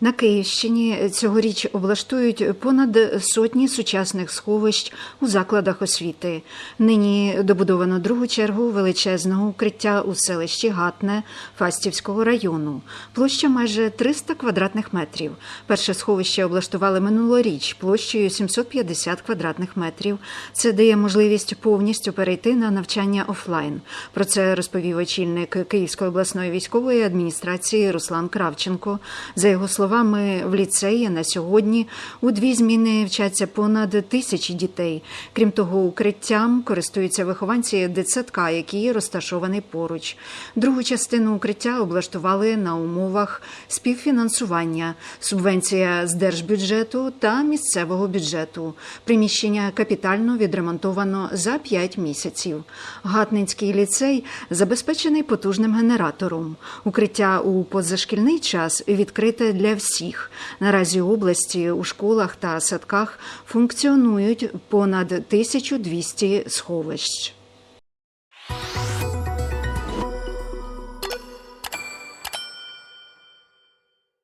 На Київщині цьогоріч облаштують понад сотні сучасних сховищ у закладах освіти. Нині добудовано другу чергу величезного укриття у селищі Гатне Фастівського району. Площа майже 300 квадратних метрів. Перше сховище облаштували минулоріч площею 750 квадратних метрів. Це дає можливість повністю перейти на навчання офлайн. Про це розповів очільник Київської обласної військової адміністрації Руслан Кравченко. За його словами, в ліцеї на сьогодні у дві зміни вчаться понад тисячі дітей. Крім того, укриттям користуються вихованці дитсадка, який розташований поруч. Другу частину укриття облаштували на умовах співфінансування, субвенція з держбюджету та місцевого бюджету. Приміщення капітально відремонтовано за 5 місяців. Гатнинський ліцей забезпечений потужним генератором. Укриття у позашкільний час відкрите для всіх. Наразі області у школах та садках функціонують понад 1200 сховищ.